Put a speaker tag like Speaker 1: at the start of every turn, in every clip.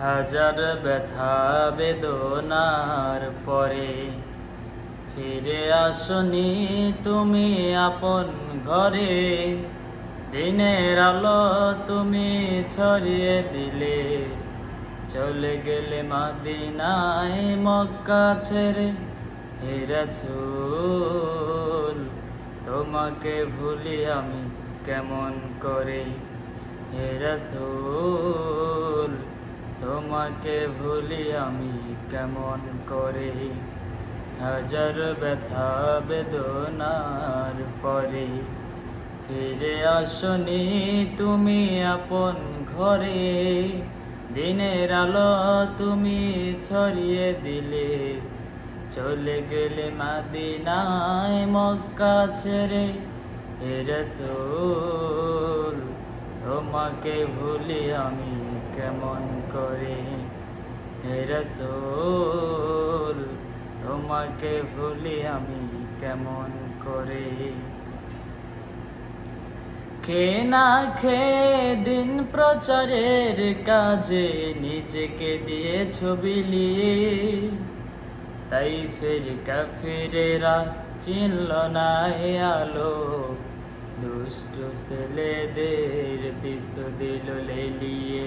Speaker 1: হাজার ব্যথা বেদনার পরে ফিরে আসনি তুমি আপন ঘরে। দিনের আলো তুমি ছড়িয়ে দিলে। চলে গেলে মাদিনায় মক্কা ছেড়ে হে রাসূল তোমাকে ভুলি আমি কেমন করে? হে রাসূল তোমাকে ভুলি আমি কেমন করে? হাজার ব্যথা, বেদনার পরে ফিরে আসনি তুমি আপন ঘরে। দিনের আলো তুমি ছড়িয়ে দিলে, চলে গেলে মাদিনায় মক্কা ছেড়ে। হে রাসূল, তোমাকে ভুলি আমি কেমন করে? হে রাসূল, তোমাকে ভুলি আমি কেমন করে? খে না খেয়ে দিন প্রচারের কাজে নিজেকে দিয়ে ছবি লিয়ে? তাই ফের কাফিরেরা চিনল না এ আলো। দুষ্টু ছেলেদের পিছু দিল লেলিয়ে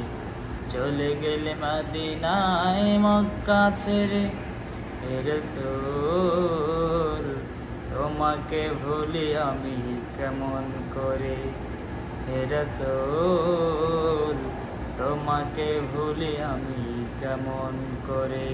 Speaker 1: চলে গেলে মাদিনায় মক্কা ছেড়ে রসুল তোমাকে ভুলি আমি কেমন করে? রাসূল তোমাকে ভুলি আমি কেমন করে?